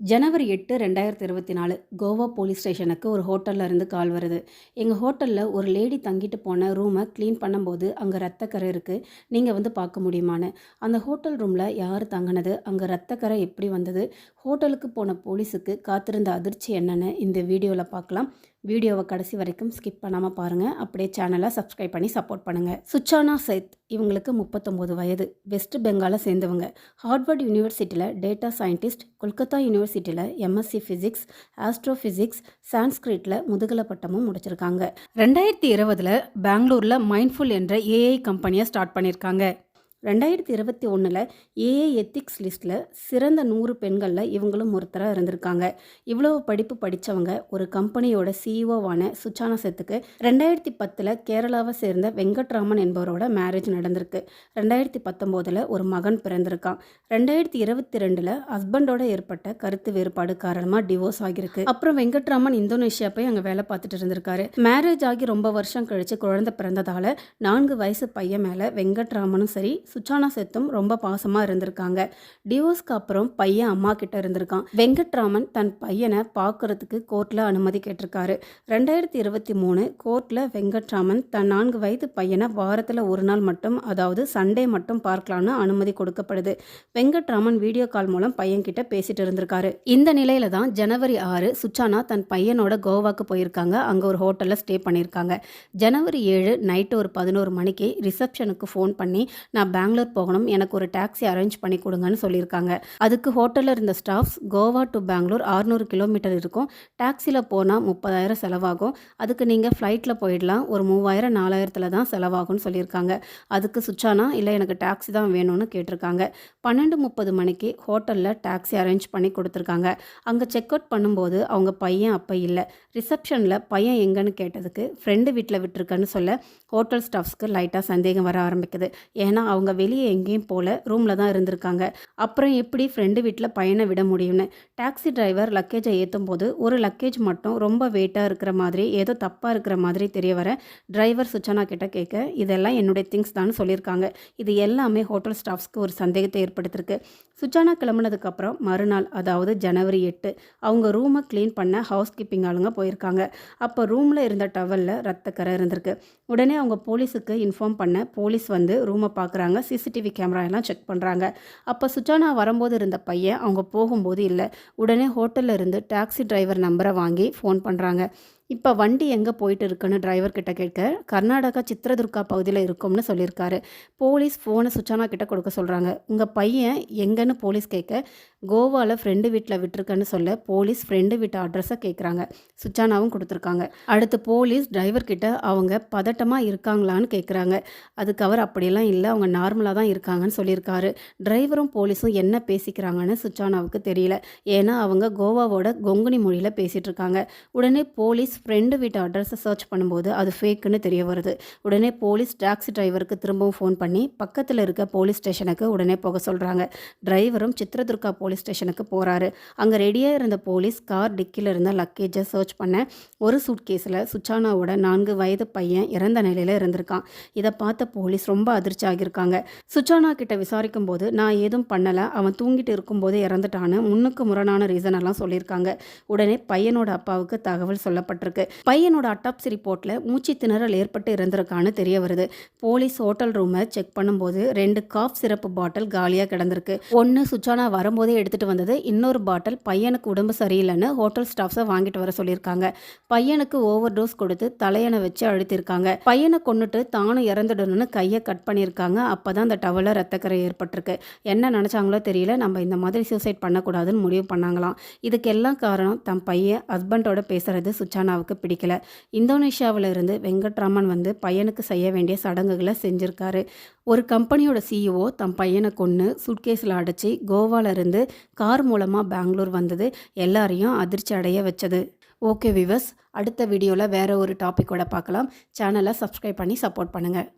ஜனவரி எட்டு ரெண்டாயிரத்தி இருபத்தி நாலு கோவா போலீஸ் ஸ்டேஷனுக்கு ஒரு ஹோட்டல்ல இருந்து கால் வருது. எங்கள் ஹோட்டலில் ஒரு லேடி தங்கிட்டு போன ரூமை க்ளீன் பண்ணும்போது அங்கே ரத்தக்கரை இருக்குது நீங்கள் வந்து பார்க்க முடியுமான்னு. அந்த ஹோட்டல் ரூமில் யார் தங்கினது? அங்கே ரத்தக்கரை எப்படி வந்தது? ஹோட்டலுக்கு போன போலீஸுக்கு காத்திருந்த அதிர்ச்சி என்னன்னு இந்த வீடியோவில் பார்க்கலாம். வீடியோவை கடைசி வரைக்கும் ஸ்கிப் பண்ணாமல் பாருங்கள் அப்படியே சேனலை சப்ஸ்கிரைப் பண்ணி சப்போர்ட் பண்ணுங்கள் சுச்சானா சேத் இவங்களுக்கு முப்பத்தொம்போது வயது. வெஸ்ட் பெங்காலை சேர்ந்தவங்க. ஹார்வர்ட் யூனிவர்சிட்டியில் டேட்டா சயின்டிஸ்ட் கொல்கத்தா யூனிவர்சிட்டியில் எம்எஸ்சி ஃபிசிக்ஸ் ஆஸ்ட்ரோஃபிசிக்ஸ் சான்ஸ்கிரிட்டில் முதுகலை பட்டமும் முடிச்சிருக்காங்க. ரெண்டாயிரத்தி இருபதில் பெங்களூரில் மைண்ட்ஃபுல் என்ற ஏஐ கம்பெனியை ஸ்டார்ட் பண்ணியிருக்காங்க ரெண்டாயிரத்தி இருபத்தி ஒன்றில் ஏஏ எத்திக்ஸ் லிஸ்ட்டில் சிறந்த நூறு பெண்களில் இவங்களும் ஒருத்தராக இருந்திருக்காங்க. இவ்வளவு படிப்பு படித்தவங்க ஒரு கம்பெனியோட சிஇஓவான சுச்சானா செத்துக்கு ரெண்டாயிரத்தி பத்தில் கேரளாவை சேர்ந்த வெங்கட்ராமன் என்பவரோட மேரேஜ் நடந்திருக்கு. ரெண்டாயிரத்தி பத்தொம்போதில் ஒரு மகன் பிறந்திருக்கான். ரெண்டாயிரத்தி இருபத்தி ரெண்டில் ஹஸ்பண்டோட ஏற்பட்ட கருத்து வேறுபாடு காரணமாக டிவோர்ஸ் ஆகியிருக்கு. அப்புறம் வெங்கட்ராமன் இந்தோனேஷியா போய் அங்கே வேலை பார்த்துட்டு இருந்திருக்காரு. மேரேஜ் ஆகி ரொம்ப வருஷம் கழித்து குழந்தை பிறந்ததால் நான்கு வயசு பையன் மேலே வெங்கட்ராமனும் சரி சுச்சானா செத்தும் ரொம்ப பாசமாக இருந்திருக்காங்க. டிவோர்ஸ்க்கு அப்புறம் பையன் அம்மா கிட்ட இருந்திருக்கான். வெங்கட்ராமன் தன் பையனை பார்க்கறதுக்கு கோர்ட்டில் அனுமதி கேட்டிருக்காரு. ரெண்டாயிரத்தி இருபத்தி மூணு கோர்ட்டில் வெங்கட்ராமன் தன் நான்கு வயது பையனை வாரத்தில் ஒரு நாள் மட்டும் அதாவது சண்டே மட்டும் பார்க்கலான்னு அனுமதி கொடுக்கப்படுது. வெங்கட்ராமன் வீடியோ கால் மூலம் பையன்கிட்ட பேசிட்டு இருந்திருக்காரு. இந்த நிலையில தான் ஜனவரி ஆறு சுச்சானா தன் பையனோட கோவாக்கு போயிருக்காங்க. அங்கே ஒரு ஹோட்டலில் ஸ்டே பண்ணியிருக்காங்க. ஜனவரி ஏழு நைட்டு ஒரு பதினோரு மணிக்கு ரிசப்ஷனுக்கு ஃபோன் பண்ணி நான் பெங்களூர் போகணும். எனக்கு ஒரு டாக்ஸி அரேஞ்ச் பண்ணி கொடுங்கன்னு சொல்லியிருக்காங்க. அதுக்கு ஹோட்டலில் இருந்த ஸ்டாஃப்ஸ் கோவா டு பெங்களூர் ஆறுநூறு கிலோமீட்டர் இருக்கும். டாக்ஸியில் போனால் முப்பதாயிரம் செலவாகும். அதுக்கு நீங்கள் ஃப்ளைட்டில் போயிடலாம். ஒரு மூவாயிரம் நாலாயிரத்தில் தான் செலவாகும்னு சொல்லியிருக்காங்க. அதுக்கு சுச்சானா இல்லை எனக்கு டாக்ஸி தான் வேணும்னு கேட்டிருக்காங்க. பன்னெண்டு முப்பது மணிக்கு ஹோட்டலில் டாக்ஸி அரேஞ்ச் பண்ணி கொடுத்துருக்காங்க. அங்கே செக் அவுட் பண்ணும்போது அவங்க பையன் அப்போ இல்லை. ரிசப்ஷனில் பையன் எங்கன்னு கேட்டதுக்கு ஃப்ரெண்டு வீட்டில் விட்டுருக்கன்னு சொல்ல ஹோட்டல் ஸ்டாஃப்ஸ்க்கு லைட்டாக சந்தேகம் வர ஆரம்பிக்குது. ஏன்னா அவங்க வெளியே எங்கேயும் போல ரூமில் தான் இருந்திருக்காங்க. அப்புறம் எப்படி ஃப்ரெண்டு வீட்டில் பையனை விட முடியும்னு? டாக்ஸி டிரைவர் லக்கேஜை ஏற்றும் போது ஒரு லக்கேஜ் மட்டும் ரொம்ப வெயிட்டாக இருக்கிற மாதிரி ஏதோ தப்பாக இருக்கிற மாதிரி தெரிய வர டிரைவர் சுச்சனா கிட்ட கேட்க இதெல்லாம் என்னுடைய திங்ஸ் தான் சொல்லியிருக்காங்க. இது எல்லாமே ஹோட்டல் ஸ்டாஃப்ஸ்க்கு ஒரு சந்தேகத்தை ஏற்படுத்திருக்கு சுச்சானா கிளம்புனதுக்கப்புறம் மறுநாள் அதாவது ஜனவரி எட்டு அவங்க ரூமை க்ளீன் பண்ண ஹவுஸ் கீப்பிங் ஆளுங்க போயிருக்காங்க. அப்போ ரூமில் இருந்த டவலில் ரத்தக்கரை இருந்திருக்கு. உடனே அவங்க போலீஸுக்கு இன்ஃபார்ம் பண்ண போலீஸ் வந்து ரூமை பார்க்குறாங்க சிசிடிவி கேமரா எல்லாம் செக் பண்ணுறாங்க அப்போ சுஜானா வரும்போது இருந்த பையன் அவங்க போகும்போது இல்லை. உடனே ஹோட்டலில் இருந்து டாக்ஸி டிரைவர் நம்பரை வாங்கி ஃபோன் பண்ணுறாங்க இப்போ வண்டி எங்கே போயிட்டு இருக்குன்னு டிரைவர் கிட்ட கேட்க கர்நாடகா சித்ரதுர்கா பகுதியில் இருக்கும்னு சொல்லியிருக்காரு. போலீஸ் ஃபோனை சுச்சானா கிட்ட கொடுக்க சொல்கிறாங்க உங்கள் பையன் எங்கன்னு போலீஸ் கேட்க கோவாவில் ஃப்ரெண்டு வீட்டில் விட்டுருக்கன்னு சொல்ல போலீஸ் ஃப்ரெண்டு வீட்டு அட்ரஸை கேட்குறாங்க. சுச்சானாவும் கொடுத்துருக்காங்க. அடுத்து போலீஸ் டிரைவர் கிட்ட அவங்க பதட்டமாக இருக்காங்களான்னு கேட்குறாங்க. அதுக்கு அவர் அப்படியெல்லாம் இல்லை. அவங்க நார்மலாக தான் இருக்காங்கன்னு சொல்லியிருக்காரு. டிரைவரும் போலீஸும் என்ன பேசிக்கிறாங்கன்னு சுச்சானாவுக்கு தெரியல. ஏன்னா அவங்க கோவாவோட கொங்குனி மொழியில் பேசிகிட்டு இருக்காங்க உடனே போலீஸ் ஃப்ரெண்டு வீட்டு அட்ரஸை சர்ச் பண்ணும்போது அது ஃபேக்குன்னு தெரிய வருது. உடனே போலீஸ் டாக்ஸி டிரைவருக்கு திரும்பவும் ஃபோன் பண்ணி பக்கத்தில் இருக்க போலீஸ் ஸ்டேஷனுக்கு உடனே போக சொல்கிறாங்க டிரைவரும் சித்ரதுர்கா போலீஸ் ஸ்டேஷனுக்கு போகிறாரு அங்கே ரெடியாக இருந்த போலீஸ் கார் டிக்கியில் இருந்த லக்கேஜை சர்ச் பண்ண ஒரு சூட்கேஸில் சுச்சானாவோட நான்கு வயது பையன் இறந்த நிலையில் இருந்திருக்கான். இதை பார்த்த போலீஸ் ரொம்ப அதிர்ச்சி ஆகியிருக்காங்க. சுச்சானா கிட்ட விசாரிக்கும் போது நான் ஏதும் பண்ணலை. அவன் தூங்கிட்டு இருக்கும்போது இறந்துட்டான்னு முன்னுக்கு முரணான ரீசன் எல்லாம் சொல்லியிருக்காங்க. உடனே பையனோட அப்பாவுக்கு தகவல் சொல்லப்பட்டிருக்கு பையனோட அட்டாப்சி ரிப்போர்ட்டில் மூச்சு திணறல் ஏற்பட்டு இருந்திருக்கான்னு தெரிய வருது. போலீஸ் ஹோட்டல் ரூமை செக் பண்ணும்போது ரெண்டு காஃப் சிறப்பு பாட்டில் காலியாக கிடந்திருக்கு. ஒன்று சுச்சானா வரும்போதே எடுத்துகிட்டு வந்தது இன்னொரு பாட்டில் பையனுக்கு உடம்பு சரியில்லைன்னு ஹோட்டல் ஸ்டாஃப்ஸை வாங்கிட்டு வர சொல்லியிருக்காங்க. பையனுக்கு ஓவர் டோஸ் கொடுத்து தலையணை வச்சு அழுத்திருக்காங்க. பையனை கொண்டுட்டு தானும் இறந்துடணும்னு கையை கட் பண்ணியிருக்காங்க. அப்போ தான் அந்த டவலில் ரத்தக்கரை ஏற்பட்டிருக்கு. என்ன நினச்சாங்களோ தெரியல. நம்ம இந்த மாதிரி சூசைட் பண்ணக்கூடாதுன்னு முடிவு பண்ணாங்களாம். இதுக்கெல்லாம் காரணம் தன் பையன் ஹஸ்பண்டோட பேசுறது சுச்சானாவுக்கு பிடிக்கல. இந்தோனேஷியாவில் இருந்து வெங்கட்ராமன் வந்து பையனுக்கு செய்ய வேண்டிய சடங்குகளை செஞ்சுருக்காரு. ஒரு கம்பெனியோட சிஇஓ தம் பையனை கொன்று சுட்கேஸில் அடைச்சி கோவால இருந்து கார் மூலமாக பெங்களூர் வந்தது. எல்லாரையும் அதிர்ச்சி அடைய வச்சது. ஓகே விவஸ் அடுத்த வீடியோவில் வேறு ஒரு டாப்பிக்கோட பார்க்கலாம். சேனலை சப்ஸ்கிரைப் பண்ணி சப்போர்ட் பண்ணுங்கள்